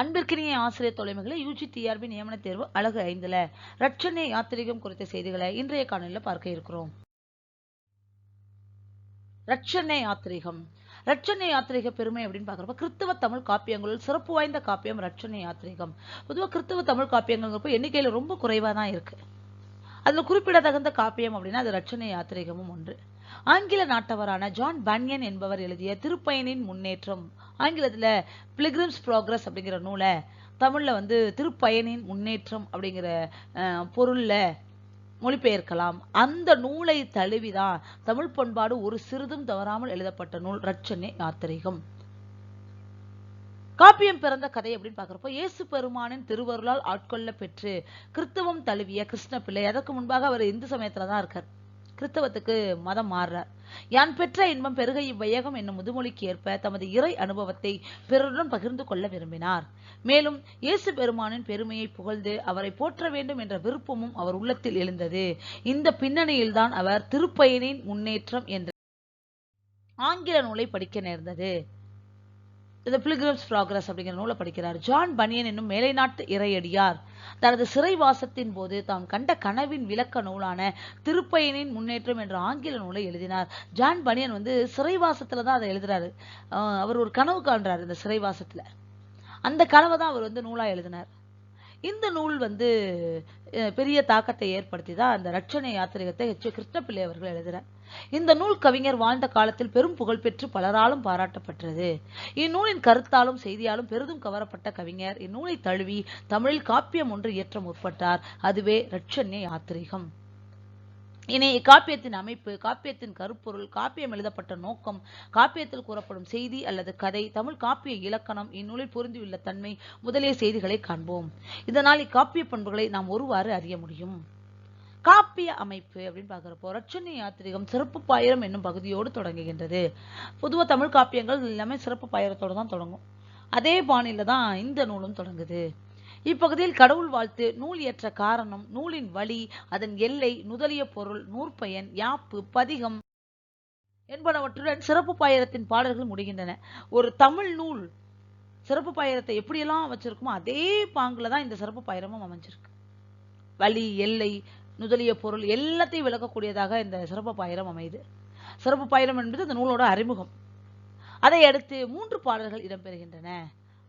அன்பிற்கினிய ஆசிரியர் தொலைமைகளை UG TRP நியமன தேர்வு அழகு ஐந்துல. ரட்சணை யாத்திரிகம் குறித்த செய்திகளை இன்றைய காணொலியில் பார்க்க இருக்கிறோம். ரட்சணை யாத்திரிகம். ரட்சணை யாத்திரிக பெருமை அப்படின்னு பார்க்குறப்ப கிறிஸ்தவ தமிழ் காப்பியங்களுள் சிறப்பு வாய்ந்த காப்பியம் ரட்சணை யாத்திரிகம். பொதுவாக கிறிஸ்தவ தமிழ் காப்பியங்கிறப்ப எண்ணிக்கையில் ரொம்ப குறைவாக தான் இருக்குது அதில் குறிப்பிடத்தகுந்த காப்பியம் அப்படின்னா அது ரட்சணை யாத்திரிகமும் ஒன்று. ஆங்கில நாட்டவரான ஜான் பன்யன் என்பவர் எழுதிய திருப்பயனின் முன்னேற்றம். ஆங்கிலத்துல பிலிகிரிம்ஸ் ப்ராக்ரஸ் அப்படிங்கிற நூலை தமிழ்ல வந்து திருப்பயனின் முன்னேற்றம் அப்படிங்கிற அஹ், பொருள்ல மொழிபெயர்க்கலாம். அந்த நூலை தழுவிதான் தமிழ் பண்பாடு ஒரு சிறிதும் தவறாமல் எழுதப்பட்ட நூல் ரட்சணை யாத்திரிகம். காப்பியம் பிறந்த கதை அப்படின்னு பார்க்குறப்போ இயேசு பெருமானின் திருவருளால் ஆட்கொள்ள பெற்று கிறிஸ்தவம் தழுவிய கிருஷ்ண பிள்ளை அதற்கு முன்பாக அவர் இந்து சமயத்துல தான் இருக்கார். கிறிஸ்தவத்துக்கு மதம் மாறுறார். யான் பெற்ற இன்பம் பெருக இவ்வையகம் என்னும் முதுமொழிக்கு ஏற்ப தமது இறை அனுபவத்தை பிறருடன் பகிர்ந்து கொள்ள விரும்பினார். மேலும் இயேசு பெருமானின் பெருமையை புகழ்ந்து அவரை போற்ற வேண்டும் என்ற விருப்பமும் அவர் உள்ளத்தில் எழுந்தது. இந்த பின்னணியில்தான் அவர் திருப்பயனின் முன்னேற்றம் என்ற ஆங்கில நூலை படிக்க நேர்ந்தது. இந்த பிலிகிரம்ஸ் ப்ராக்ரஸ் அப்படிங்கிற நூலை படிக்கிறார். ஜான் பனியன் என்னும் மேலை நாட்டு இறையடியார். தனது சிறைவாசத்தின் போது தாம் கண்ட கனவின் விளக்க நூலான திருப்பயனின் முன்னேற்றம் என்ற ஆங்கில நூலை எழுதினார். ஜான் பனியன் வந்து சிறைவாசத்தில் தான் அதை எழுதுறாரு. அவர் ஒரு கனவு காண்றாரு இந்த சிறைவாசத்தில். அந்த கனவை தான் அவர் வந்து நூலாக எழுதினார். இந்த நூல் வந்து பெரிய தாக்கத்தை ஏற்படுத்தி தான் அந்த ரட்சணை யாத்திரிகத்தை ஹெச் கிருஷ்ணபிள்ளை அவர்கள் எழுதுறார். இந்த நூல் கவிஞர் வாழ்ந்த காலத்தில் பெரும் புகழ் பெற்று பலராலும் பாராட்டப்பட்டது. இந்நூலின் கருத்தாலும் செய்தியாலும் பெரிதும் கவரப்பட்ட கவிஞர் இந்நூலை தழுவி தமிழில் காப்பியம் ஒன்று இயற்ற முற்பட்டார். அதுவே ரட்சண்ய யாத்திரிகம் இனி இக்காப்பியத்தின் அமைப்பு காப்பியத்தின் கருப்பொருள் காப்பியம் எழுதப்பட்ட நோக்கம் காப்பியத்தில் கூறப்படும் செய்தி அல்லது கதை தமிழ் காப்பிய இலக்கணம் இந்நூலில் பொருந்தியுள்ள தன்மை முதலிய செய்திகளை காண்போம். இதனால் இக்காப்பிய பண்புகளை நாம் ஒருவாறு அறிய முடியும். காப்பிய அமைப்பு அப்படின்னு பார்க்குறப்போ ரட்சணி யாத்திரிகம் சிறப்பு பாயிரம் என்னும் பகுதியோடு தொடங்குகின்றது. பொதுவா தமிழ் காப்பியங்கள் எல்லாமே சிறப்பு பாயிரத்தோடு தான் தொடங்கும். அதே பாணியில் தான் இந்த நூலும் தொடங்குது. இப்பகுதியில் கடவுள் வாழ்த்து நூல் இயற்ற காரணம் நூலின் வழி அதன் எல்லை நுதலிய பொருள் நூற்பயன் யாப்பு பதிகம் என்பனவற்றுடன் சிறப்பு பாயிரத்தின் பாடல்கள் முடிகின்றன. ஒரு தமிழ் நூல் சிறப்பு பாயிரத்தை எப்படியெல்லாம் வச்சிருக்குமோ அதே பாங்குல தான் இந்த சிறப்பு பாயிரமும் அமைஞ்சிருக்கு. வழி எல்லை நுதலிய பொருள் எல்லாத்தையும் விளக்கக்கூடியதாக இந்த சிறப்பு பாயிரம் அமையுது. சிறப்பு பாயிரம் என்பது இந்த நூலோட அறிமுகம். அதை அடுத்து மூன்று பாடல்கள் இடம்பெறுகின்றன.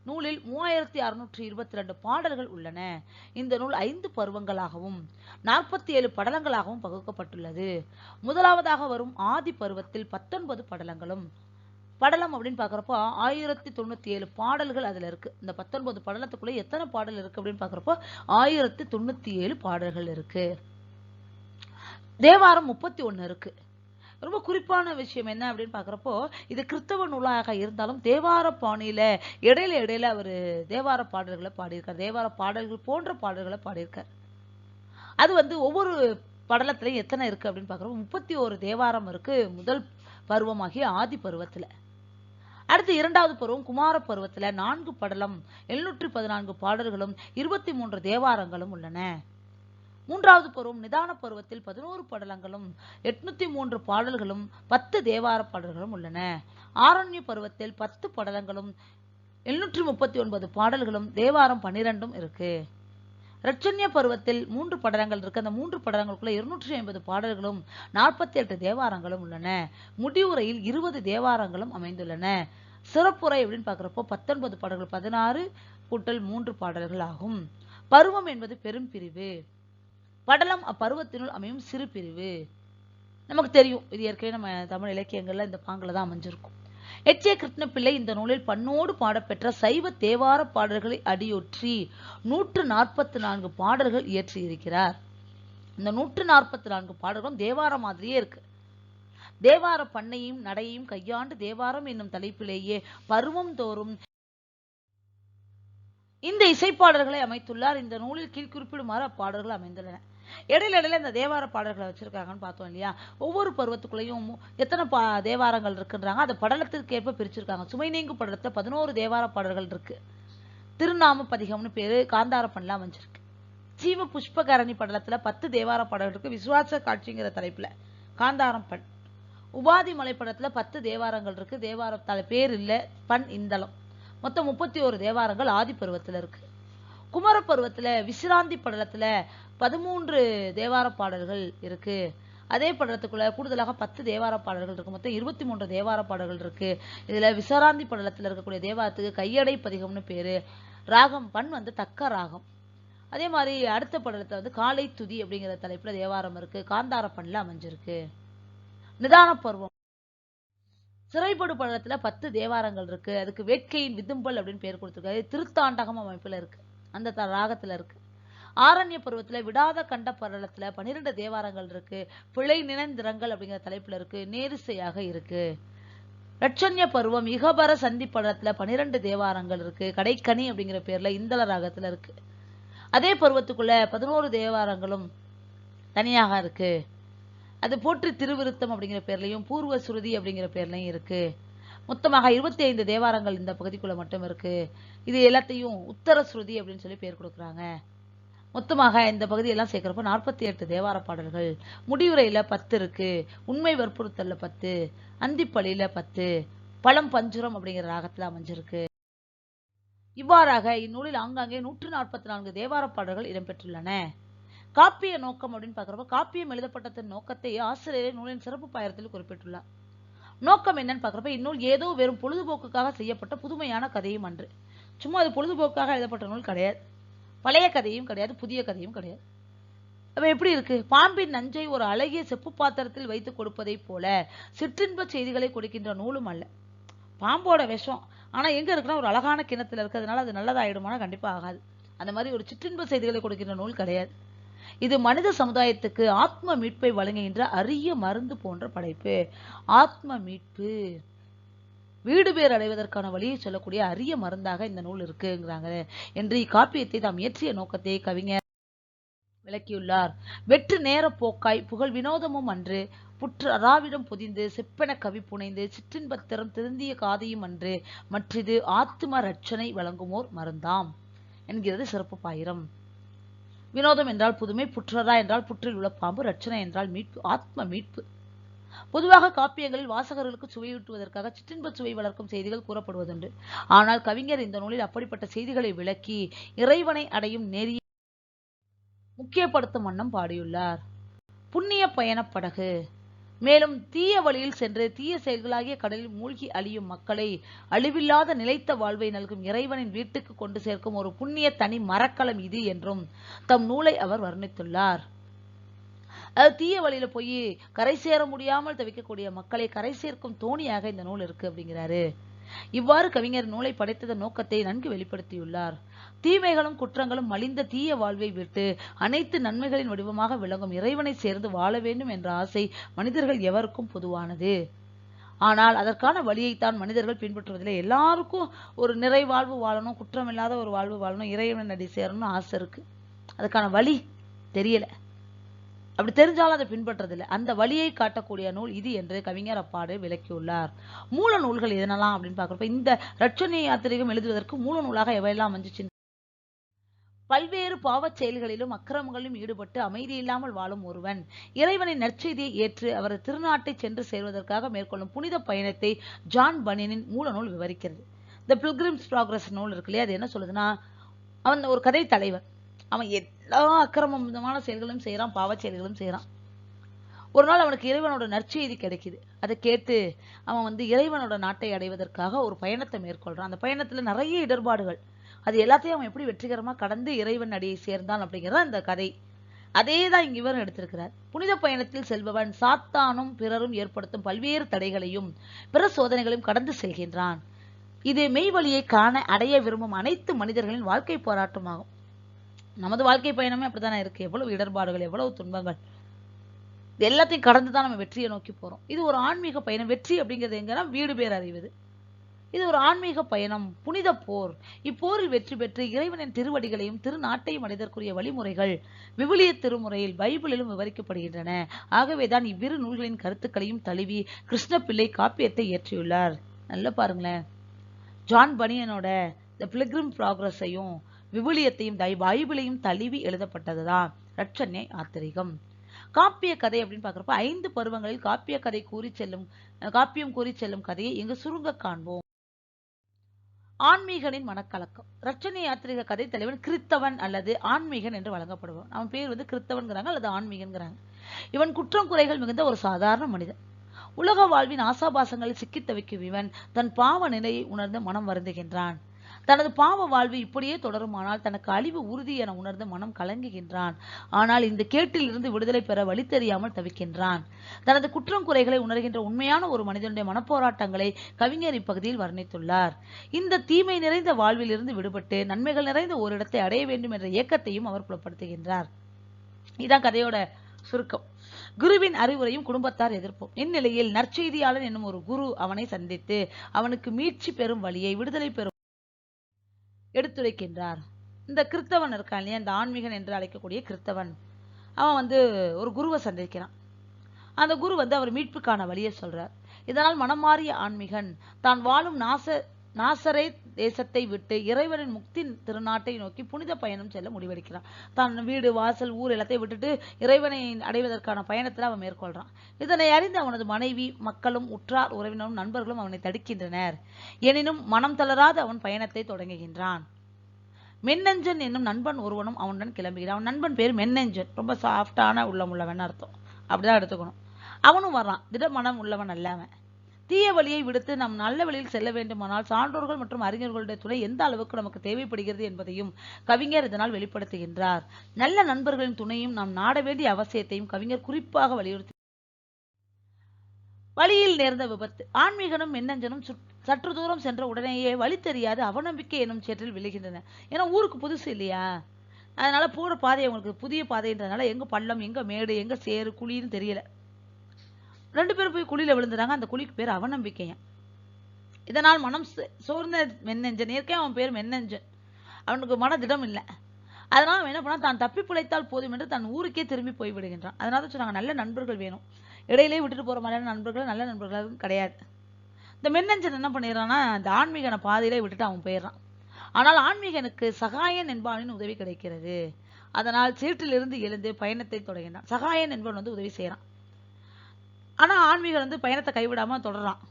நூலில் மூவாயிரத்தி அறுநூற்றி இருபத்தி ரெண்டு பாடல்கள் உள்ளன. இந்த நூல் ஐந்து பருவங்களாகவும் நாற்பத்தி ஏழு படலங்களாகவும் பகுக்கப்பட்டுள்ளது. முதலாவதாக வரும் ஆதி பருவத்தில் பத்தொன்பது படலங்களும் படலம் அப்படின்னு பார்க்குறப்போ ஆயிரத்தி தொண்ணூத்தி ஏழு பாடல்கள் அதுல இருக்கு. இந்த பத்தொன்பது படலத்துக்குள்ளே எத்தனை பாடல் இருக்கு அப்படின்னு பார்க்குறப்போ ஆயிரத்தி தொண்ணூத்தி ஏழு பாடல்கள் இருக்கு. தேவாரம் முப்பத்தி ஒன்று இருக்கு. ரொம்ப குறிப்பான விஷயம் என்ன அப்படின்னு பார்க்குறப்போ இது கிறிஸ்தவ நூலாக இருந்தாலும் தேவார பாணியில் இடையில இடையில அவர் தேவார பாடல்களை பாடியிருக்கார். தேவார பாடல்கள் போன்ற பாடல்களை பாடியிருக்கார். அது வந்து ஒவ்வொரு படலத்துலையும் எத்தனை இருக்கு அப்படின்னு பார்க்குறப்போ முப்பத்தி ஒரு தேவாரம் இருக்கு முதல் பருவமாகிய ஆதி பருவத்தில். அடுத்து இரண்டாவது பருவம் குமார பருவத்தில் நான்கு படலம் எழுநூற்றி பதினான்கு பாடல்களும் இருபத்தி மூன்று தேவாரங்களும் உள்ளன. மூன்றாவது பருவம் நிதான பருவத்தில் பதினோரு படலங்களும் எட்நூத்தி மூன்று பாடல்களும் பத்து தேவார பாடல்களும் உள்ளன. ஆரண்ய பருவத்தில் பத்து படலங்களும் எழுநூற்றி முப்பத்தி ஒன்பது பாடல்களும் தேவாரம் பன்னிரெண்டும் இருக்கு. ரட்சண்ய பருவத்தில் மூன்று படலங்கள் இருக்கு. அந்த மூன்று படலங்களுக்குள்ள இருநூற்றி ஐம்பது பாடல்களும் நாற்பத்தி எட்டு தேவாரங்களும் உள்ளன. முடிவுரையில் இருபது தேவாரங்களும் அமைந்துள்ளன. சிறப்புரை அப்படின்னு பார்க்குறப்போ பத்தொன்பது பாடல்கள் பதினாறு கூட்டல் மூன்று பாடல்கள் ஆகும். பருவம் என்பது பெரும் பிரிவு படலம் அப்பருவத்தினுள் அமையும் சிறு பிரிவு. நமக்கு தெரியும் இது ஏற்கனவே நம்ம தமிழ் இலக்கியங்கள்ல இந்த பாங்குல தான் அமைஞ்சிருக்கும். எச். ஏ. கிருஷ்ணபிள்ளை இந்த நூலில் பண்ணோடு பாடப்பெற்ற சைவ தேவார பாடல்களை அடியொற்றி நூற்று நாற்பத்தி நான்கு பாடல்கள் இயற்றியிருக்கிறார் இந்த நூற்று நாற்பத்தி நான்கு பாடல்களும் தேவாரம் மாதிரியே இருக்கு. தேவார பண்ணையும் நடையையும் கையாண்டு தேவாரம் என்னும் தலைப்பிலேயே பருவம் தோறும் இந்த இசைப்பாடல்களை அமைத்துள்ளார். இந்த நூலில் கீழ் குறிப்பிடுமாறு அப்பாடல்கள் அமைந்துள்ளன. இடையில இடையில இந்த தேவார பாடல்களை வச்சிருக்காங்கன்னு பார்த்தோம் இல்லையா? ஒவ்வொரு பருவத்துக்குள்ளேயும் எத்தனை பா தேவாரங்கள் இருக்குன்றாங்க. அதை படலத்திற்கு ஏற்ப பிரிச்சிருக்காங்க. சுமை நீங்கு படலத்துல பதினோரு தேவார பாடல்கள் இருக்கு. திருநாம பதிகம்னு பேரு காந்தார பண்ணலாம் அமைஞ்சிருக்கு. ஜீவ புஷ்பகரணி படலத்துல பத்து தேவார பாடல்கள் இருக்கு. விசுவாச காட்சிங்கிற தலைப்புல காந்தாரம் பண். உபாதி மலை படத்துல பத்து தேவாரங்கள் இருக்கு. தேவார பேர் இல்லை பண் இந்தளம். மொத்தம் முப்பத்தி ஒரு தேவாரங்கள் ஆதி பருவத்துல இருக்கு. குமர பருவத்துல விசிராந்தி படலத்துல பதிமூன்று தேவார பாடல்கள் இருக்கு. அதே படலத்துக்குள்ள கூடுதலாக பத்து தேவார பாடல்கள் இருக்கு. மொத்தம் இருபத்தி மூன்று தேவார பாடல்கள் இருக்கு. இதுல விசராந்தி படலத்தில் இருக்கக்கூடிய தேவாரத்துக்கு கையடை பதிகம்னு பேரு. ராகம் பண் வந்து தக்க ராகம். அதே மாதிரி அடுத்த படலத்துல வந்து காலை துதி அப்படிங்கிற தலைப்புல தேவாரம் இருக்கு. காந்தார பண்ணல அமைஞ்சிருக்கு. நிதான பருவம். சிறைப்படு படலத்துல பத்து தேவாரங்கள் இருக்கு. அதுக்கு வேட்கையின் விதும்பல் அப்படின்னு பேர் கொடுத்துருக்காரு. திருத்தாண்டகம் அமைப்புல இருக்கு. அந்த த- ராகத்துல இருக்கு. ஆரண்ய பருவத்தில் விடாத கண்ட பரலத்தில் பன்னிரெண்டு தேவாரங்கள் இருக்கு. பிழை நினைந்திரங்கள் அப்படிங்கிற தலைப்பில் இருக்கு. நேரிசையாக இருக்கு. லட்சண்ய பருவம் இகபர சந்தி படலத்துல பன்னிரெண்டு தேவாரங்கள் இருக்கு. கடைக்கனி அப்படிங்கிற பேர்ல இந்தள ராகத்துல இருக்கு. அதே பருவத்துக்குள்ள பதினோரு தேவாரங்களும் தனியாக இருக்கு. அது போற்றி திருவிருத்தம் அப்படிங்கிற பேர்லையும் பூர்வ சுருதி அப்படிங்கிற பேர்லையும் இருக்கு. மொத்தமாக இருபத்தி ஐந்து தேவாரங்கள் இந்த பகுதிக்குள்ள மட்டும் இருக்கு. இது எல்லாத்தையும் உத்தர ஸ்ருதி அப்படின்னு சொல்லி பேர் கொடுக்குறாங்க. மொத்தமாக இந்த பகுதியெல்லாம் சேர்க்கிறப்ப நாற்பத்தி எட்டு தேவார பாடல்கள். முடிவுரையில் பத்து இருக்கு. உண்மை வற்புறுத்தல்ல பத்து. அந்திப்பள்ளியில பத்து. பழம் பஞ்சுரம் அப்படிங்கிற ராகத்தில் அமைஞ்சிருக்கு. இவ்வாறாக இந்நூலில் ஆங்காங்கே நூற்று நாற்பத்தி நான்கு தேவார பாடல்கள் இடம்பெற்றுள்ளன. காப்பிய நோக்கம் அப்படின்னு பார்க்குறப்ப காப்பியம் எழுதப்பட்டதன் நோக்கத்தை ஆசிரியர் நூலின் சிறப்பு பாயத்தில் குறிப்பிட்டுள்ளார். நோக்கம் என்னன்னு பார்க்குறப்ப இந்நூல் ஏதோ வெறும் பொழுதுபோக்குக்காக செய்யப்பட்ட புதுமையான கதையும் அன்று. சும்மா அது பொழுதுபோக்காக எழுதப்பட்ட நூல் கிடையாது. பழைய கதையும் கிடையாது புதிய கதையும் கிடையாது. அப்ப எப்படி இருக்கு? பாம்பின் நஞ்சை ஒரு அழகிய செப்பு பாத்திரத்தில் வைத்து கொடுப்பதைப் போல சிற்றின்ப செய்திகளை கொடுக்கின்ற நூலும் அல்ல. பாம்போட விஷம். ஆனால் எங்கே இருக்குன்னா ஒரு அழகான கிணத்துல இருக்கிறதுனால அது நல்லதாயிடுமானா கண்டிப்பாக ஆகாது. அந்த மாதிரி ஒரு சிற்றின்ப செய்திகளை கொடுக்கின்ற நூல் கிடையாது. இது மனித சமுதாயத்துக்கு ஆத்ம மீட்பை வழங்குகின்ற அரிய மருந்து போன்ற படைப்பு. ஆத்ம மீட்பு. வீடு பேர் அடைவதற்கான வழியை சொல்லக்கூடிய அரிய மருந்தாக இந்த நூல் இருக்குங்கிறாங்க. என்று இக்காப்பியத்தை தாம் இயற்றிய நோக்கத்தை கவிஞர் விளக்கியுள்ளார். வெற்று நேர போக்காய் புகழ் வினோதமும் அன்று புற்று அராவிடம் பொதிந்து செப்பென கவி புனைந்து சிற்றின்பத்திரம் திருந்திய காதையும் அன்று மற்றிது ஆத்ம ரட்சனை வழங்குமோர் மருந்தாம் என்கிறது சிறப்பு பாயிரம். வினோதம் என்றால் புதுமை புற்றரா என்றால் புற்றில் உள்ள பாம்பு ரட்சனை என்றால் மீட்பு ஆத்ம மீட்பு பொதுவாக காப்பியங்களில் வாசகர்களுக்கு சுவையூட்டுவதற்காக சிற்றின்ப சுவை வளர்க்கும் செய்திகள் கூறப்படுவதுண்டு. ஆனால் கவிஞர் இந்த நூலில் அப்படிப்பட்ட செய்திகளை விளக்கி இறைவனை அடையும் நெறிய முக்கியப்படுத்தும் வண்ணம் பாடியுள்ளார். புண்ணிய பயணப் படகு மேலும் தீய வழியில் சென்று தீய செயல்களாகிய கடலில் மூழ்கி அழியும் மக்களை அழிவில்லாத நிலைத்த வாழ்வை நல்கும் இறைவனின் வீட்டுக்கு கொண்டு சேர்க்கும் ஒரு புண்ணிய தனி மரக்கலம் இது என்றும் தம் நூலை அவர் வர்ணித்துள்ளார். அது தீய வழியில் போய் கரை சேர முடியாமல் தவிக்கக்கூடிய மக்களை கரை சேர்க்கும் தோணியாக இந்த நூல் இருக்கு அப்படிங்கிறாரு. இவ்வாறு கவிஞர் நூலை படைத்ததன் நோக்கத்தை நன்கு வெளிப்படுத்தியுள்ளார். தீமைகளும் குற்றங்களும் மலிந்த தீய வாழ்வை விட்டு அனைத்து நன்மைகளின் வடிவமாக விளங்கும் இறைவனை சேர்ந்து வாழ வேண்டும் என்ற ஆசை மனிதர்கள் எவருக்கும் பொதுவானது. ஆனால் அதற்கான வழியைத்தான் மனிதர்கள் பின்பற்றுவதில்லை. எல்லாருக்கும் ஒரு நிறைவாழ்வு வாழணும் குற்றமில்லாத ஒரு வாழ்வு வாழணும் இறைவன் அடி சேரணும்னு ஆசை இருக்கு. அதுக்கான வழி தெரியலை. அப்படி தெரிஞ்சாலும் அதை பின்பற்றதில்லை. அந்த வழியை காட்டக்கூடிய நூல் இது என்று கவிஞர் அப்பாடு விளக்கியுள்ளார். மூல நூல்கள் எதனலாம் அப்படின்னு பார்க்குறப்ப இந்த ரட்சணை யாத்திரிகம் எழுதுவதற்கு மூல நூலாக எவையெல்லாம் வந்துச்சு? பல்வேறு பாவச் செயல்களிலும் அக்கிரமங்களிலும் ஈடுபட்டு அமைதி இல்லாமல் வாழும் ஒருவன். இறைவனின் நற்செய்தியை ஏற்று அவரது திருநாட்டை சென்று சேர்வதற்காக மேற்கொள்ளும் புனித பயணத்தை ஜான் பனியனின் மூல நூல் விவரிக்கிறது. இந்த பில்கிரிம்ஸ் ப்ராக்ரஸ் நூல் இருக்கு இல்லையா? அது என்ன சொல்லுதுன்னா அவன் ஒரு கதை தலைவன். அவன் எல்லா அக்கிரமம் விதமான செயல்களும் செய்யறான் பாவ செயல்களும் செய்யறான் ஒரு நாள் அவனுக்கு இறைவனோட நற்செய்தி கிடைக்குது. அதை கேட்டு அவன் வந்து இறைவனோட நாட்டை அடைவதற்காக ஒரு பயணத்தை மேற்கொள்றான். அந்த பயணத்துல நிறைய இடர்பாடுகள். அது எல்லாத்தையும் அவன் எப்படி வெற்றிகரமா கடந்து இறைவன் அடியை சேர்ந்தான் அப்படிங்கிறது அந்த கதை. அதே தான் இங்க இவரும் எடுத்திருக்கிறார். புனித பயணத்தில் செல்பவன் சாத்தானும் பிறரும் ஏற்படுத்தும் பல்வேறு தடைகளையும் பிற சோதனைகளையும் கடந்து செல்கின்றான். இது மெய்வழியை காண அடைய விரும்பும் அனைத்து மனிதர்களின் வாழ்க்கை போராட்டமாகும். நமது வாழ்க்கை பயணமே அப்படித்தானே இருக்கு? எவ்வளவு இடர்பாடுகள் எவ்வளவு துன்பங்கள்? இது எல்லாத்தையும் கடந்து தான் நம்ம வெற்றியை நோக்கி போறோம். இது ஒரு ஆன்மீக பயணம். வெற்றி அப்படிங்கிறது எங்கன்னா வீடு பேர் அறிவது இது. ஒரு ஆன்மீக பயணம். புனித போர். இப்போரில் வெற்றி பெற்று இறைவனின் திருவடிகளையும் திருநாட்டையும் அடைதற்குரிய வழிமுறைகள் விவிலிய திருமுறையில் பைபிளிலும் விவரிக்கப்படுகின்றன. ஆகவேதான் இவ்விரு நூல்களின் கருத்துக்களையும் தழுவி கிருஷ்ணபிள்ளை காப்பியத்தை இயற்றியுள்ளார். நல்லா பாருங்களேன். ஜான் பனியனோட த பிலிக்ரிம் ப்ராக்ரஸையும் விவிலியத்தையும் பைபிளையும் தழுவி எழுதப்பட்டதுதான் ரட்சண்ய ஆத்திரிகம். காப்பிய கதை அப்படின்னு பார்க்குறப்ப ஐந்து பருவங்களில் காப்பிய கதை கூறி செல்லும் காப்பியம் கூறி செல்லும் கதையை இங்கு சுருங்க காண்போம். ஆன்மீகனின் மனக்கலக்கம். ரட்சணை யாத்திரிக கதை தலைவன் கிறித்தவன் அல்லது ஆன்மீகன் என்று வழங்கப்படுவான் அவன் பேர் வந்து கிறித்தவன்கிறாங்க அல்லது ஆன்மீகன்கிறாங்க. இவன் குற்றம் குறைகள் மிகுந்த ஒரு சாதாரண மனிதன். உலக வாழ்வின் ஆசாபாசங்களில் சிக்கித் தவிக்கும் இவன் தன் பாவ நிலையை உணர்ந்து மனம் வருந்துகின்றான். தனது பாவ வாழ்வு இப்படியே தொடருமானால் தனக்கு அழிவு உறுதி என உணர்ந்து மனம் கலங்குகின்றான். ஆனால் இந்த கேட்டில் இருந்து விடுதலை பெற வழி தெரியாமல் தவிக்கின்றான். தனது குற்றம் குறைகளை உணர்கின்ற உண்மையான ஒரு மனிதனுடைய மனப்போராட்டங்களை கவிஞர் இப்பகுதியில் வர்ணித்துள்ளார். இந்த தீமை நிறைந்த வாழ்வில் இருந்து விடுபட்டு நன்மைகள் நிறைந்த ஒரு இடத்தை அடைய வேண்டும் என்ற இயக்கத்தையும் அவர் புலப்படுத்துகின்றார். இதான் கதையோட சுருக்கம். குருவின் அறிவுரையும் குடும்பத்தார் எதிர்ப்பும். இந்நிலையில் நற்செய்தியாளன் என்னும் ஒரு குரு அவனை சந்தித்து அவனுக்கு மீட்சி பெறும் வழியை விடுதலை பெறும் எடுத்துரைக்கின்றார். இந்த கிறித்தவன் இருக்கான் இல்லையா? இந்த ஆன்மீகன் என்று அழைக்கக்கூடிய கிறித்தவன். அவன் வந்து ஒரு குருவை சந்திக்கிறான். அந்த குரு வந்து அவர் மீட்புக்கான வழியை சொல்றார். இதனால் மனம் மாறிய ஆன்மீகன் தான் வாழும் நாச நாசரை தேசத்தை விட்டு இறைவனின் முக்தி திருநாட்டை நோக்கி புனித பயணம் செல்ல முடிவெடுக்கிறான். தான் வீடு வாசல் ஊர் எல்லாத்தையும் விட்டுட்டு இறைவனை அடைவதற்கான பயணத்தில் அவன் மேற்கொள்றான். இதனை அறிந்து அவனது மனைவி மக்களும் உற்றார் உறவினரும் நண்பர்களும் அவனை தடுக்கின்றனர். எனினும் மனம் தளராது அவன் பயணத்தை தொடங்குகின்றான். மென்னஞ்சன் என்னும் நண்பன் ஒருவனும் அவனுடன் கிளம்புகிறான். அவன் நண்பன் பேர் மென்னஞ்சன். ரொம்ப சாஃப்டான உள்ளம் உள்ளவன் அர்த்தம். அப்படிதான் எடுத்துக்கணும். அவனும் வர்றான். திடமனம் உள்ளவன் அல்ல அவன். தீய வழியை விடுத்து நாம் நல்ல வழியில் செல்ல வேண்டுமானால் சான்றோர்கள் மற்றும் அறிஞர்களுடைய துணை எந்த அளவுக்கு நமக்கு தேவைப்படுகிறது என்பதையும் கவிஞர் இதனால் வெளிப்படுத்துகின்றார். நல்ல நண்பர்களின் துணையும் நாம் நாட வேண்டிய அவசியத்தையும் கவிஞர் குறிப்பாக வலியுறுத்தி வழியில் நேர்ந்த விபத்து. ஆன்மீகனும் மின்னஞ்சனும் சற்று தூரம் சென்ற உடனேயே வழி தெரியாது அவநம்பிக்கை எனும் சேற்றில் விழுகின்றன. ஏன்னா ஊருக்கு புதுசு இல்லையா? அதனால போகிற பாதை அவங்களுக்கு புதிய பாதைன்றதுனால எங்க பள்ளம் எங்க மேடு எங்க சேரு குழின்னு தெரியல. ரெண்டு பேரும் போய் குழியில விழுந்துறாங்க அந்த குழிக்கு பேர் அவநம்பிக்கையன் இதனால் மனம் சோர்ந்த மென்னஞ்சன் இயற்கையாக அவன் பேர் மென்னஞ்சன் அவனுக்கு மனதிடம் இல்லை. அதனால் அவன் என்ன பண்ணா தான் தப்பி பிழைத்தால் போதும் என்று தன் ஊருக்கே திரும்பி போய் விடுகின்றான். அதனால தான் சொன்னாங்க நல்ல நண்பர்கள் வேணும். இடையிலே விட்டுட்டு போகிற மாதிரியான நண்பர்கள் நல்ல நண்பர்களாகவும் கிடையாது. இந்த மென்னஞ்சன் என்ன பண்ணிடுறான்னா இந்த ஆன்மீகனை பாதையிலே விட்டுட்டு அவன் போயிடுறான். ஆனால் ஆன்மீகனுக்கு சகாயன் என்பவனின் உதவி கிடைக்கிறது. அதனால் சீட்டிலிருந்து எழுந்து பயணத்தை தொடங்கினான். சகாயன் என்பவன் வந்து உதவி செய்கிறான் ஆனால் ஆன்மீகம் வந்து பயணத்தை கைவிடாமல் தொடர்றான்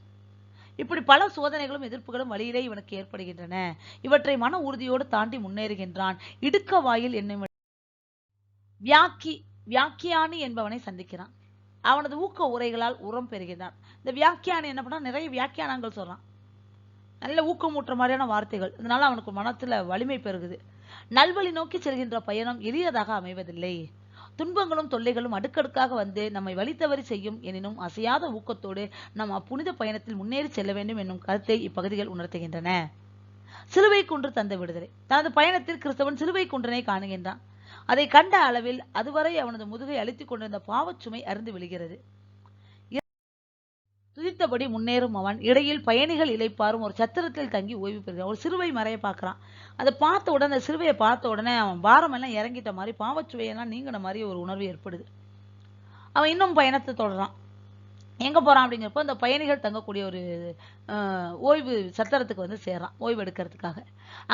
இப்படி பல சோதனைகளும் எதிர்ப்புகளும் வழியிலே இவனுக்கு ஏற்படுகின்றன. இவற்றை மன உறுதியோடு தாண்டி முன்னேறுகின்றான். இடுக்க வாயில் என்னும் வியாக்கி வியாக்கியானி என்பவனை சந்திக்கிறான். அவனது ஊக்க உரைகளால் உரம் பெறுகின்றான். இந்த வியாக்கியானி என்ன பண்ணா நிறைய வியாக்கியானங்கள் சொல்றான். நல்ல ஊக்கமூட்டுற மாதிரியான வார்த்தைகள். இதனால அவனுக்கு மனத்துல வலிமை பெருகுது. நல்வழி நோக்கி செல்கின்ற பயணம் எளியதாக அமைவதில்லை. துன்பங்களும் தொல்லைகளும் அடுக்கடுக்காக வந்து நம்மை வழித்தவறி செய்யும் எனினும் அசையாத ஊக்கத்தோடு நாம் அப்புனித பயணத்தில் முன்னேறி செல்ல வேண்டும் என்னும் கருத்தை இப்பகுதிகள் உணர்த்துகின்றன. சிலுவை குன்று தந்த விடுதலை. தனது பயணத்தில் கிறிஸ்தவன் சிலுவை குன்றனை காணுகின்றான். அதை கண்ட அளவில் அதுவரை அவனது முதுகை அழித்துக் கொண்டிருந்த பாவச்சுமை அருந்து விழுகிறது. துதித்தபடி முன்னேறும் அவன். இடையில் பயணிகள் இளைப்பாரும் ஒரு சத்திரத்தில் தங்கி ஓய்வு பெறுகிறான். ஒரு சிறுவை மறைய பார்க்குறான். அதை பார்த்த உடனே அந்த சிறுவையை பார்த்த உடனே அவன் பாரமெல்லாம் இறங்கிட்ட மாதிரி பாவச்சுவையெல்லாம் நீங்கின மாதிரி ஒரு உணர்வு ஏற்படுது. அவன் இன்னும் பயணத்தை தொடரான் எங்கே போகிறான் அப்படிங்கிறப்போ அந்த பயணிகள் தங்கக்கூடிய ஒரு ஓய்வு சத்திரத்துக்கு வந்து சேர்றான் ஓய்வு எடுக்கிறதுக்காக.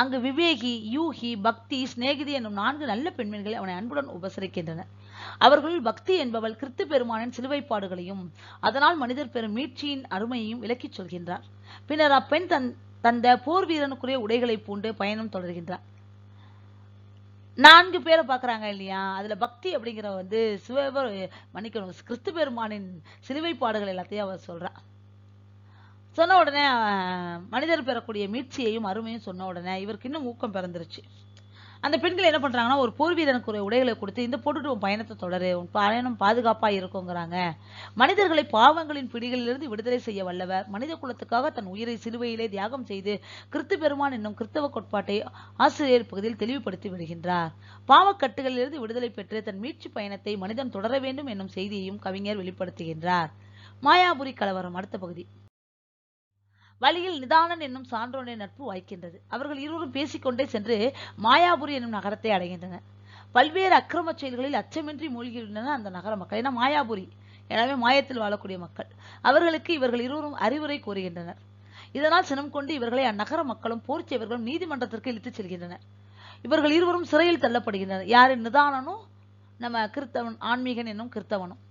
அங்கு விவேகி யூகி பக்தி சிநேகிதி என்னும் நான்கு நல்ல பெண்மணிகளை அவனை அன்புடன் உபசரிக்கின்றனர். அவர்களுள் பக்தி என்பவள் கிறித்து பெருமானின் சிலுவைப்பாடுகளையும் அதனால் மனிதர் பெறும் மீட்சியின் அருமையையும் விளக்கிச் சொல்கின்றார். பின்னர் அப்பெண் தன் தந்த போர் வீரனுக்குரிய உடைகளை பூண்டு பயணம் தொடர்கின்றார். நான்கு பேரை பார்க்கறாங்க இல்லையா? அதுல பக்தி அப்படிங்கிற வந்து சிவபெரு மன்னிக்கணும் கிறிஸ்து பெருமானின் சிலுவை பாடுகள் எல்லாத்தையும் அவர் சொல்றா. சொன்ன உடனே மனிதர் பெறக்கூடிய மீட்சியையும் அருமையும் சொன்ன உடனே இவருக்கு இன்னும் ஊக்கம் பிறந்துருச்சு. அந்த பெண்கள் என்ன பண்றாங்கன்னா ஒரு போர் உடைகளை கொடுத்து இந்த போட்டுட்டு உன் பயணத்தை தொடரு. உன் பயணம் பாதுகாப்பாக இருக்குங்கிறாங்க. மனிதர்களை பாவங்களின் பிடிகளிலிருந்து விடுதலை செய்ய வல்லவர். மனித குலத்துக்காக தன் உயிரை சிலுவையிலே தியாகம் செய்து கிறிஸ்து பெருமான் என்னும் கிறிஸ்தவ கோட்பாட்டை ஆசிரியர் பகுதியில் தெளிவுபடுத்தி விடுகின்றார். பாவக்கட்டுகளிலிருந்து விடுதலை பெற்று தன் மீட்சி பயணத்தை மனிதன் தொடர வேண்டும் என்னும் செய்தியையும் கவிஞர் வெளிப்படுத்துகின்றார். மாயாபுரி கலவரம் அடுத்த பகுதி. வழியில் நிதானன் என்னும் சான்றோனின் நட்பு வாய்க்கின்றது. அவர்கள் இருவரும் பேசிக்கொண்டே சென்று மாயாபுரி என்னும் நகரத்தை அடைகின்றனர். பல்வேறு அக்கிரமச் செயல்களில் அச்சமின்றி மூழ்கியுள்ளனர் அந்த நகர மக்கள். ஏன்னா மாயாபுரி எனவே மாயத்தில் வாழக்கூடிய மக்கள். அவர்களுக்கு இவர்கள் இருவரும் அறிவுரை கூறுகின்றனர். இதனால் சினம் கொண்டு இவர்களை அந்நகர மக்களும் போர்ச்சியவர்களும் நீதிமன்றத்திற்கு இழுத்துச் செல்கின்றனர். இவர்கள் இருவரும் சிறையில் தள்ளப்படுகின்றனர். யாரு நிதானனும் நம்ம கிறித்தவன் ஆன்மீகன் என்னும் கிறித்தவனும்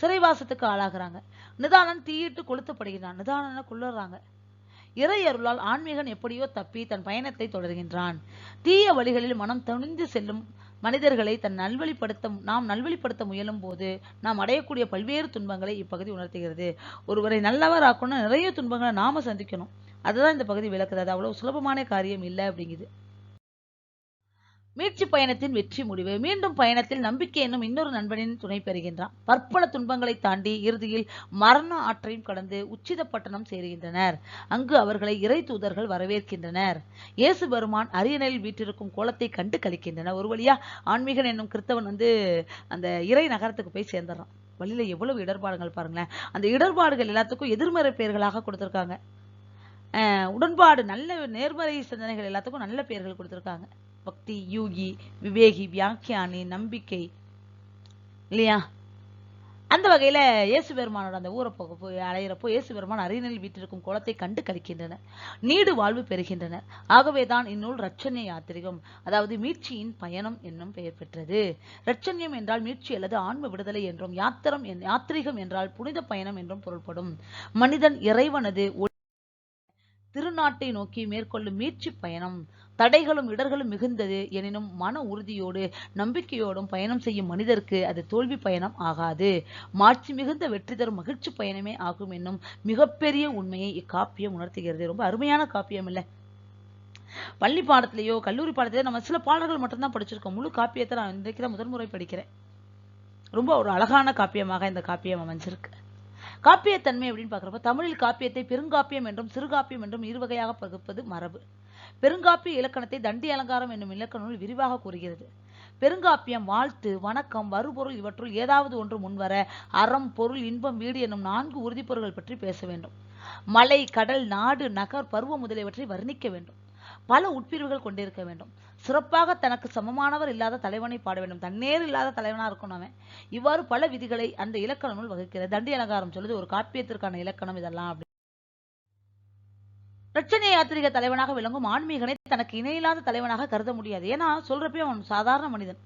சிறைவாசத்துக்கு ஆளாகிறாங்க. நிதானன் தீயிட்டு கொளுத்தப்படுகிறான். நிதானன கொள்ளுறாங்க இறை அருளால் ஆன்மீகன் எப்படியோ தப்பி தன் பயணத்தை தொடர்கின்றான். தீய வழிகளில் மனம் துணிந்து செல்லும் மனிதர்களை தன் நல்வழிப்படுத்த நாம் நல்வழிப்படுத்த முயலும் போது நாம் அடையக்கூடிய பல்வேறு துன்பங்களை இப்பகுதி உணர்த்துகிறது. ஒருவரை நல்லவராக்கணும் நிறைய துன்பங்களை நாம சந்திக்கணும். அதுதான் இந்த பகுதி விளக்குது. அது அவ்வளவு சுலபமான காரியம் இல்லை அப்படிங்குது. மீட்சி பயணத்தின் வெற்றி முடிவு. மீண்டும் பயணத்தில் நம்பிக்கை என்னும் இன்னொரு நண்பனின் துணை பெறுகின்றான். பற்பல துன்பங்களை தாண்டி இறுதியில் மரண ஆற்றையும் கடந்து உச்சித பட்டணம் சேருகின்றனர். அங்கு அவர்களை இறை தூதர்கள் வரவேற்கின்றனர். இயேசு பெருமான் அரியணையில் வீற்றிருக்கும் கோலத்தை கண்டு கழிக்கின்றனர் ஒரு வழியா ஆன்மீகன் என்னும் கிறிஸ்தவன் வந்து அந்த இறை நகரத்துக்கு போய் சேர்ந்துடுறான் வழியில எவ்வளவு இடர்பாடுகள் பாருங்களேன். அந்த இடர்பாடுகள் எல்லாத்துக்கும் எதிர்மறை பெயர்களாக கொடுத்துருக்காங்க. அஹ் உடன்பாடு நல்ல நேர்மறை சிந்தனைகள் எல்லாத்துக்கும் நல்ல பெயர்கள் கொடுத்துருக்காங்க. பக்தி யூகி விவேகி வியாக்கியானி நம்பிக்கை இல்லையா? அந்த வகையில் இயேசு பெருமானோட அந்த ஊரை போக போய் அலையிறப்போ இயேசு பெருமான் அரியணையில் வீட்டிற்கும் குளத்தை கண்டு கழிக்கின்றனர் நீடு வாழ்வு பெறுகின்றனர். ஆகவே தான் இந்நூல் ரட்சண்ய யாத்திரிகம் அதாவது மீட்சியின் பயணம் என்னும் பெயர் பெற்றது. ரட்சண்யம் என்றால் மீட்சி அல்லது ஆன்ம விடுதலை என்றும் யாத்திரம் யாத்திரிகம் என்றால் புனித பயணம் என்றும் பொருள்படும். மனிதன் இறைவனது திருநாட்டை நோக்கி மேற்கொள்ளும் மீட்சி பயணம். தடைகளும் இடர்களும் மிகுந்தது எனினும் மன உறுதியோடு நம்பிக்கையோடும் பயணம் செய்யும் மனிதருக்கு அது தோல்வி பயணம் ஆகாது. மாட்சி மிகுந்த வெற்றி தரும் மகிழ்ச்சி பயணமே ஆகும் என்னும் மிகப்பெரிய உண்மையை இக்காப்பியம் உணர்த்துகிறது. ரொம்ப அருமையான காப்பியம் இல்ல. பள்ளி பாடத்திலேயோ கல்லூரி பாடத்திலேயோ நம்ம சில பாடல்கள் மட்டும்தான் படிச்சிருக்கோம். முழு காப்பியத்தை நான் இன்றைக்கு தான் முதல் முறை படிக்கிறேன். ரொம்ப ஒரு அழகான காப்பியமாக இந்த காப்பியம் அமைஞ்சிருக்கு. காப்பியத்தன்மை அப்படின்னு பார்க்குறப்ப தமிழில் காப்பியத்தை பெருங்காப்பியம் என்றும் சிறுகாப்பியம் என்றும் இருவகையாக பகுப்பது மரபு. பெருங்காப்பிய இலக்கணத்தை தண்டி அலங்காரம் என்னும் இலக்கண நூல் விரிவாக கூறுகிறது. பெருங்காப்பியம் வாழ்த்து வணக்கம் வருபொருள் இவற்றுள் ஏதாவது ஒன்று முன்வர அறம் பொருள் இன்பம் வீடு என்னும் நான்கு உறுதிப்பொருள்கள் பற்றி பேச வேண்டும். மலை கடல் நாடு நகர் பருவம் முதலியவற்றை வர்ணிக்க வேண்டும். பல உட்பிரிவுகள் கொண்டிருக்க வேண்டும். சிறப்பாக தனக்கு சமமானவர் இல்லாத தலைவனை பாட வேண்டும். தன்னேர் இல்லாத தலைவனா இருக்கணும் அவன். இவ்வாறு பல விதிகளை அந்த இலக்கண நூல் வகுக்கிறது. தண்டி அலங்காரம் சொல்லுது ஒரு காப்பியத்திற்கான இலக்கணம் இதெல்லாம் அப்படி பிரச்சனை யாத்திரிக தலைவனாக விளங்கும் ஆன்மீகனை தனக்கு இணையில்லாத தலைவனாக கருத முடியாது. ஏன்னா சொல்றப்பே அவன் சாதாரண மனிதன்.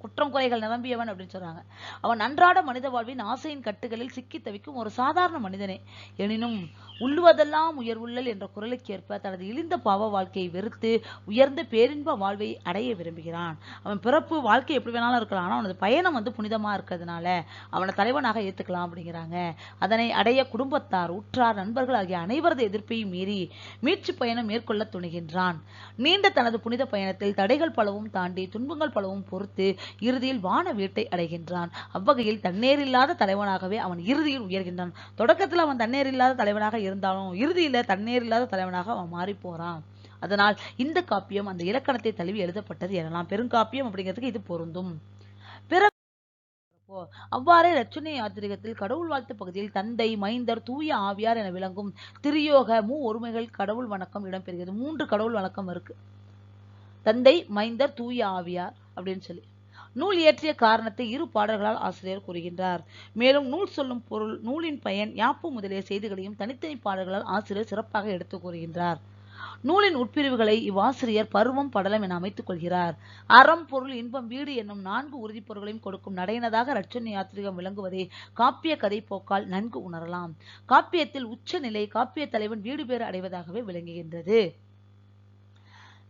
குற்றம் குறைகள் நிரம்பியவன் அப்படின்னு சொல்றாங்க. அவன் அன்றாட மனித வாழ்வின் ஆசையின் கட்டுகளில் சிக்கி தவிக்கும் ஒரு சாதாரண மனிதனே. எனினும் உள்ளுவதெல்லாம் உயர்வுள்ளல் என்ற குரலுக்கேற்ப தனது இழிந்த பாவ வாழ்க்கையை வெறுத்து உயர்ந்த பேரின்ப வாழ்வை அடைய விரும்புகிறான். அவன் பிறப்பு வாழ்க்கை எப்படி வேணாலும் இருக்கலாம். ஆனால் அவனது பயணம் வந்து புனிதமா இருக்கிறதுனால அவனை தலைவனாக ஏத்துக்கலாம் அப்படிங்கிறாங்க. அதனை அடைய குடும்பத்தார் உற்றார் நண்பர்கள் ஆகிய அனைவரது எதிர்ப்பையும் மீறி மீட்சி பயணம் மேற்கொள்ள துணிகின்றான். நீண்ட தனது புனித பயணத்தில் தடைகள் பலவும் தாண்டி துன்பங்கள் பலவும் பொறுத்து இறுதியில் வான வீட்டை அடைகின்றான். அவ்வகையில் தண்ணீர் இல்லாத தலைவனாகவே அவன் இறுதியில் உயர்கின்றான். தொடக்கத்துல அவன் தண்ணீர் இல்லாத தலைவனாக இருந்தாலும் இறுதியில தண்ணீர் இல்லாத தலைவனாக அவன் மாறி போறான் அதனால் இந்த காப்பியம் அந்த இலக்கணத்தை தழுவி எழுதப்பட்டது எனலாம். பெருங்காப்பியம் அப்படிங்கிறதுக்கு இது பொருந்தும். பிற அவ்வாறே லட்சுமி யாத்திரிகத்தில் கடவுள் வாழ்த்து பகுதியில் தந்தை மைந்தர் தூய ஆவியார் என விளங்கும் திரியோக மூ ஒருமைகள் கடவுள் வணக்கம் இடம்பெறுகிறது. மூன்று கடவுள் வணக்கம் இருக்கு. தந்தை மைந்தர் தூய ஆவியார் அப்படின்னு சொல்லி. நூல் இயற்றிய காரணத்தை இரு பாடல்களால் ஆசிரியர் கூறுகின்றார். மேலும் நூல் சொல்லும் பொருள் நூலின் பயன் யாப்பு முதலிய செய்திகளையும் தனித்தனி பாடல்களால் ஆசிரியர் சிறப்பாக எடுத்து கூறுகின்றார். நூலின் உட்பிரிவுகளை இவ்வாசிரியர் பருவம் படலம் என அமைத்துக் கொள்கிறார். அறம் பொருள் இன்பம் வீடு என்னும் நான்கு உறுதிப்பொருள்களையும் கொடுக்கும் நடையனதாக ரட்சண யாத்திரிகம் விளங்குவதை காப்பிய கதை போக்கால் நன்கு உணரலாம். காப்பியத்தில் உச்ச நிலை காப்பிய தலைவன் வீடு பேறு அடைவதாகவே விளங்குகின்றது.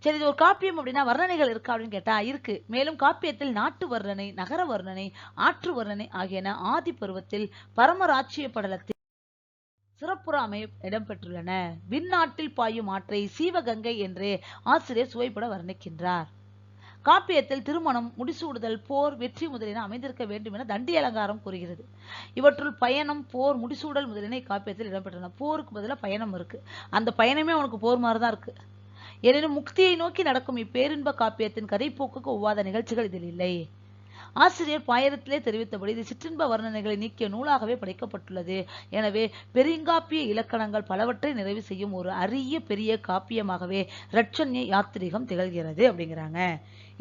சரி இது ஒரு காப்பியம் அப்படின்னா வர்ணனைகள் இருக்கா அப்படின்னு கேட்டா இருக்கு. மேலும் காப்பியத்தில் நாட்டு வர்ணனை நகர வர்ணனை ஆற்று வர்ணனை ஆகியன ஆதி பருவத்தில் பரமராட்சிய படலத்தில் சிறப்புற அமை இடம்பெற்றுள்ளன. விண்ணாட்டில் பாயும் ஆற்றை சீவகங்கை என்று ஆசிரியர் சுவைப்பட வர்ணிக்கின்றார். காப்பியத்தில் திருமணம் முடிசூடுதல் போர் வெற்றி முதலியன அமைந்திருக்க வேண்டும் என தண்டி அலங்காரம் கூறுகிறது. இவற்றுள் பயணம் போர் முடிசூடல் முதலியன காப்பியத்தில் இடம்பெற்றன போருக்கு பதிலாக பயணம் இருக்கு. அந்த பயணமே அவனுக்கு போர் மாதிரி தான் இருக்கு. எனினும் முக்தியை நோக்கி நடக்கும் இப்பேரின்ப காப்பியத்தின் கதைப்போக்குக்கு ஒவ்வாத நிகழ்ச்சிகள் இதில் இல்லை. ஆசிரியர் பாயிரத்திலே தெரிவித்தபடி இது சிற்றின்ப வர்ணனைகளை நீக்கிய நூலாகவே படைக்கப்பட்டுள்ளது. எனவே பெருங்காப்பிய இலக்கணங்கள் பலவற்றை நிறைவு செய்யும் ஒரு அரிய பெரிய காப்பியமாகவே ரட்சண்ய யாத்திரிகம் திகழ்கிறது அப்படிங்கிறாங்க.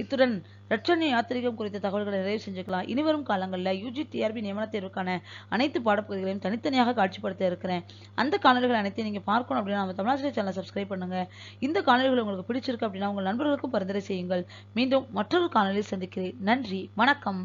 இத்துடன் ரட்சணி யாத்திரிகம் குறித்த தகவல்களை நிறைவு செஞ்சுக்கலாம். இனிவரும் காலங்களில் யூஜி டிஆர்பி நியமன தேர்வுக்கான அனைத்து பாடப்பகுதிகளையும் தனித்தனியாக காட்சிப்படுத்த இருக்கிறேன். அந்த காணொலிகள் அனைத்தையும் நீங்கள் பார்க்கணும் அப்படின்னா நம்ம தமிழாசிரியர் சேனலை சப்ஸ்கிரைப் பண்ணுங்க. இந்த காணொலிகள் உங்களுக்கு பிடிச்சிருக்கு அப்படின்னா உங்கள் நண்பர்களுக்கும் பரிந்துரை செய்யுங்கள். மீண்டும் மற்றொரு காணொலியில் சந்திக்கிறேன். நன்றி. வணக்கம்.